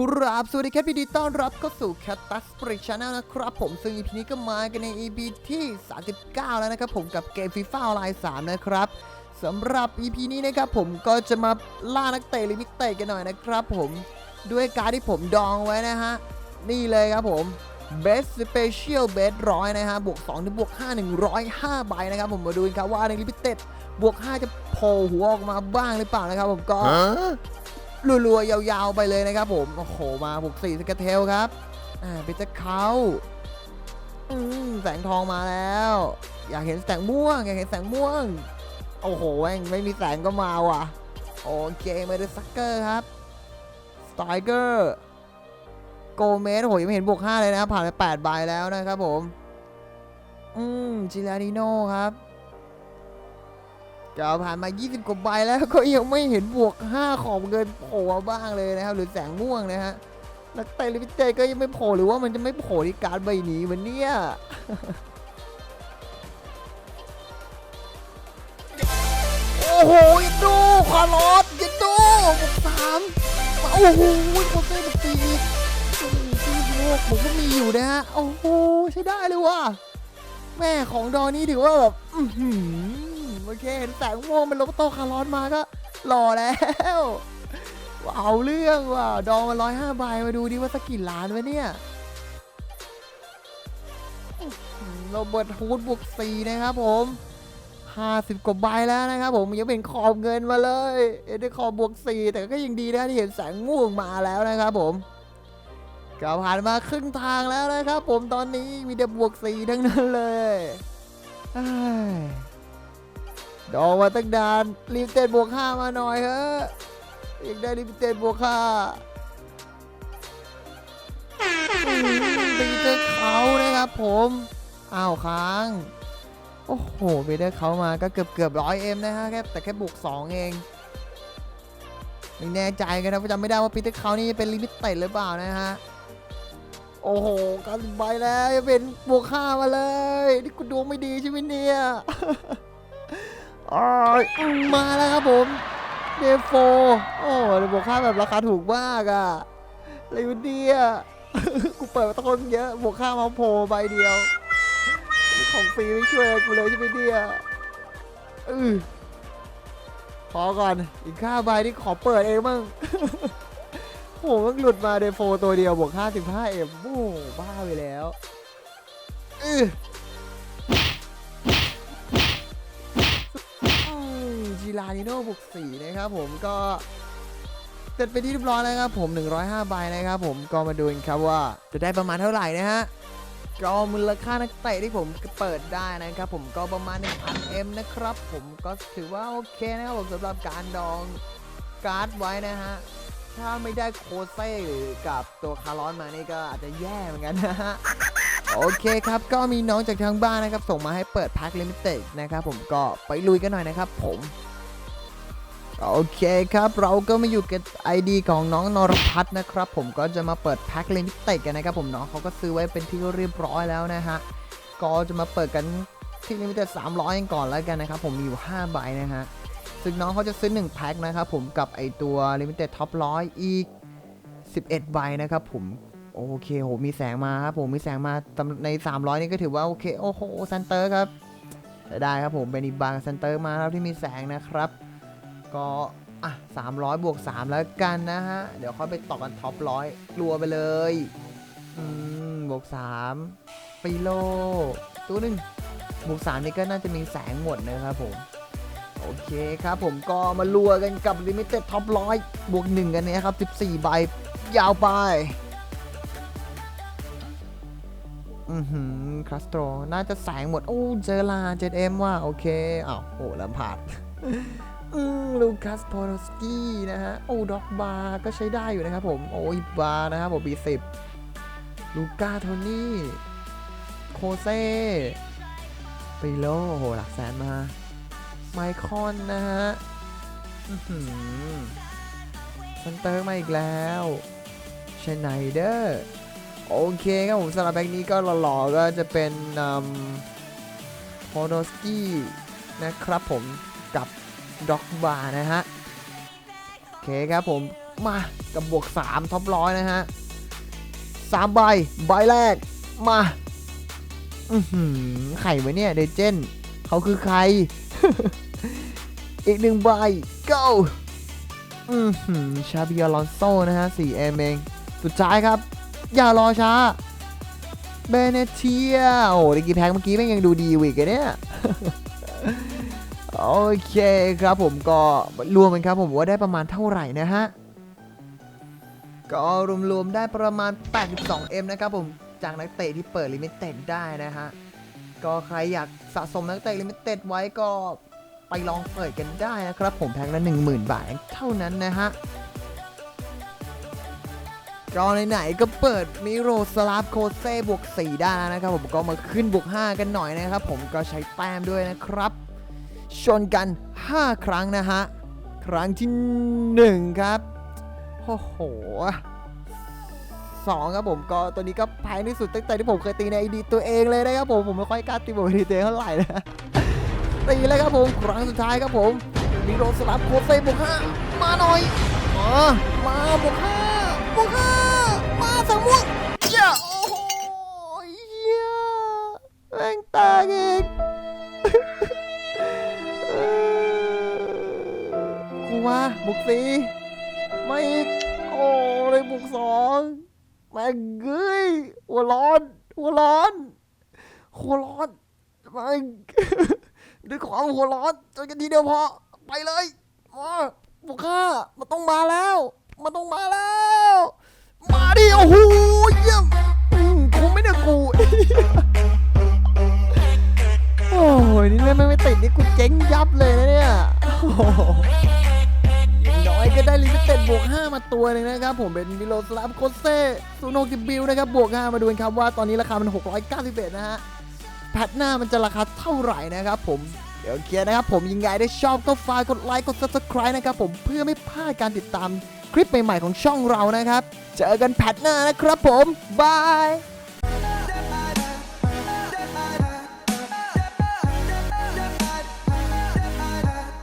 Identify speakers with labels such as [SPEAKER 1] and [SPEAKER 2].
[SPEAKER 1] กราบสวัสดีครับพี่ดีต้อนรับเข้าสู่ c a t t u s p r i c h a n n e l นะครับ ผมซึ่ง EP นี้ก็มากันใน EP ที่ 39 แล้วนะครับ ผมกับเกม FIFA ออนไลน์3นะครับสำหรับ EP นี้นะครับผมก็จะมาล่านักเตะลิมิตเตะกันหน่อยนะครับผมด้วยการที่ผมดองไว้นะฮะ นี่เลยครับผม Best Special Best ร้อยนะฮะ บวก2ถึงบวก 5 105ใบนะครับผมมาดูกันครับว่าในลิมิเต็ดบวก 5 จะโผล่หัวออกมาบ้างหรือเปล่านะครับผมก็ รัวๆยาวๆไปเลยนะครับผม โอ้โห มาบุกสี่สเกเทลครับ อ่าเป็นจะเขาอืมแสงทองมาแล้ว อยากเห็นแสงม่วง อยากเห็นแสงม่วง โอ้โหแม่งไม่มีแสงก็มาว่ะ โอเคมาดูซักเกอร์ครับสไตเกอร์โกเมสโอ้โหยังไม่เห็นบวก5เลยนะครับผ่านไป8ใบแล้วนะครับผม อืมจิลาดิโนครับ ก็ผ่านมา 20 กว่าใบแล้วก็ยังไม่เห็นบวก 5 ของเงินโผล่บ้างเลยนะครับ หรือแสงม่วงนะฮะ นักเตะลิมิเต็ก็ยังไม่โผล่หรือว่ามันจะไม่โผล่ที่การใบนี้มันเนี่ยโอ้โหยันดูคาร์ลอสยันดูบวกสามโอ้โหโคเซ่บวกสี่โอ้โหที่บวกผมก็มีอยู่นะฮะ โอ้โห ใช้ได้เลยว่ะ แม่ของดอนี้ถือว่าแบบอื้อหือ โอเคเห็นแสงม่วงเป็นโลโต้คาร์ลอสมาก็หล่อแล้วว้าวเอาเรื่องว่ะดองมาร้อยห้าใบมาดูดิว่าสักกี่ล้านวะเนี่ยโรเบิร์ตฮูดบวกสี่นะครับผมห้าสิบกว่าใบแล้วนะครับผมยังเป็นขอบเงินมาเลยเอ็นได้ขอบบวกสี่แต่ก็ยังดีนะที่เห็นแสงม่วงมาแล้วนะครับผมก็ผ่านมาครึ่งทางแล้วนะครับผมตอนนี้มีแต่บวกสี่ทั้งนั้นเลยเอ้ย ดอกมาตั้งนานลิมิเต็ดบวกห้ามาหน่อยเฮ้ยอยากได้ลิมิเต็ดบวกห้าตีเตอร์เขานะครับผมอ้าวค้าง โอ้โหเบเดอร์เขามาก็เกือบเกือบร้อยเอ็มนะฮะแค่แต่แค่บวกสองเองไม่แน่ใจกันนะว่าจำไม่ได้ว่าปีเตอร์เขานี่เป็นลิมิเต็ดหรือเปล่านะฮะโอ้โหกันใบแล้วยังเป็นบวกห้ามาเลย นี่กูดวงไม่ดีใช่ไหมเนี่ย มาแล้วครับผมเดฟโฟโอ้บวกห้าแบบราคาถูกมากอะอะไรวะเนี่ยกูเปิดมาต้นเยอะบวกห้ามาโผใบเดียว ของฟรีไม่ช่วยกูเลยใช่ไหมเนี่ยอือพอก่อนอีกค่าใบนี่ขอเปิดเองมั่งโอ้โหมันหลุดมาเดโฟตัวเดียวบวก55เอ็มโอ้บ้าไปแล้วอือ จีรานิโน่บวก4นะครับผมก็เสร็จไปนที่เรียบร้อยแล้วครับผม 105ใบนะครับผมก็มาดูกันครับว่าจะได้ประมาณเท่าไหร่นะฮะก็มูลค่านักเตะที่ผมเปิดได้นะครับผมก็ประมาณ 1,000 M นะครับ ผมก็ถือว่าโอเคนะครับผมสำหรับการดองการ์ดไว้นะฮะถ้าไม่ได้โคเซ่หรือกับตัวคาร์ลอนมานี่ก็อาจจะแย่เหมือนกันนะฮะโอเคครับ ก็มีน้องจากทางบ้านนะครับ ส่งมาให้เปิดแพ็คลิมิเต็ดนะครับผมก็ไปลุยกันหน่อยนะครับผม โอเคครับเราก็มาอยู่กับ ID ของน้องนรพัฒน์นะครับ ผมก็จะมาเปิดแพ็คลิมิเต็ดกันนะครับผมน้องเขาก็ซื้อไว้เป็นที่เรียบร้อยแล้วนะฮะก็จะมาเปิดกันที่ลิมิเต็ด300กันก่อนแล้วกันนะครับผมมีอยู่5ใบนะฮะซึ่งน้องเขาจะซื้อ1แพ็คนะครับผมกับไอตัว Limited Top 100อีก 11ใบนะครับผมโอเคโหมีแสงมาครับผมมีแสงมาใน 300 นี่ก็ถือว่าโอเคโอ้โหเซนเตอร์ครับได้ครับผมเป็นอีบางเซนเตอร์มาครับที่มีแสงนะครับ ก็อะ300 บวก 3 แล้วกันนะฮะ เดี๋ยวค่อยไปต่อกันท็อปร้อยรัวไปเลย อืม บวก3ปีโล ตัวหนึ่งบวก 3 นี่ก็น่าจะมีแสงหมดนะครับผม โอเคครับผมก็มาลัวกันกับ Limited Top 100บวก 1 กันเนี่ยครับ 14 ใบ ยาวไปอือหือคาสโตร น่าจะแสงหมด โอ้ เจอลา 7M ว่ะโอเคอ้าวโหลำผาด อืมลูคัสโพโรสกี้นะฮะ โอ้ด็อกบาร์ก็ใช้ได้อยู่นะครับผม โอ้ยบาร์นะครับผมปีสิบลูก้าโทนี่โคเซ่ปิโลโหหลักแสนมา ไมคอนนะฮะอื้อหือซันเตอร์มาอีกแล้วชไนเดอร์โอเคครับผมสำหรับแบ็กนี้ก็หล่อๆก็จะเป็นโพโดสกี้นะครับผมกับ ด็อกบาร์นะฮะ โอเคครับผมมากับบวก 3 ท็อปร้อยนะฮะสามใบ ใบแรก มาอือหือไข่ไว้เนี่ยเดเจนเขาคือใคร อีกหนึ่งใบ go อือหือชาบิอลอนโซนะฮะ4เอมเองสุดท้ายครับ อย่ารอช้าเบเนเทียโอ้ตะกี้แพ็กเมื่อกี้แม่งยังดูดีอยู่อีกอเนี่ย โอเคครับผมก็รวมกันครับผมว่าได้ประมาณเท่าไหร่นะฮะ ก็รวมๆได้ประมาณ 82M นะครับผมจากนักเตะที่เปิดลิมิเต็ดได้นะฮะ ก็ใครอยากสะสมนักเตะลิมิเต็ดไว้ก็ไปลองเปิดกันได้นะครับผมแพ็คละ10,000 บาทเท่านั้นนะฮะก็ไหนๆก็เปิดมิโรสลาฟโคเซ่บวก 4 ได้แล้วนะครับผมก็มาขึ้นบวก 5 กันหน่อยนะครับผมก็ใช้แต้มด้วยนะครับ ชนกัน 5 ครั้งนะฮะ ครั้งที่ 1 ครับ โอ้โหสองครับผมก็ตัวนี้ก็แพงที่สุดตั้งแต่ที่ผมเคยตีในไอดีตัวเองเลยนะครับผมผมไม่ค่อยกล้าตีบวกไอดีตัวเองเท่าไหร่นะตีเลยครับผมครั้งสุดท้ายครับผมมิโรสลับโคเซ่บวกห้ามาหน่อยมามาบวกห้าบวกห้า สีไม่โอ้เลยบุกสองแม่งเอ้ยหัวร้อน หัวร้อนหัวร้อนแม่งด้วยความหัวร้อนจอกันทีเดียวพอไปเลยมาบุกข้ามันต้องมาแล้ว มันต้องมาแล้ว มาดิโอ้โหเยี่ยมคงไม่ได้กูโอ้ยนี่เล่นไม่ไม่ติดนี่กูเจ๊งยับเลยนะเนี่ย ก็ได้ลิมิเต็ดบวก 5 มาตัวหนึ่งนะครับ ผมเป็นมิโลสลามโคเซ่ซูโนกิบิลนะครับ บวก 5 มาดูกันครับว่าตอนนี้ราคามัน 691 นะฮะ แพทหน้ามันจะราคาเท่าไหร่นะครับผม เดี๋ยวเคลียร์นะครับผมยังไงได้ชอบก็ฝากกดไลค์ กด subscribe นะครับผมเพื่อไม่พลาดการติดตามคลิปใหม่ๆของช่องเรานะครับ เจอกันแพทหน้านะครับผมบาย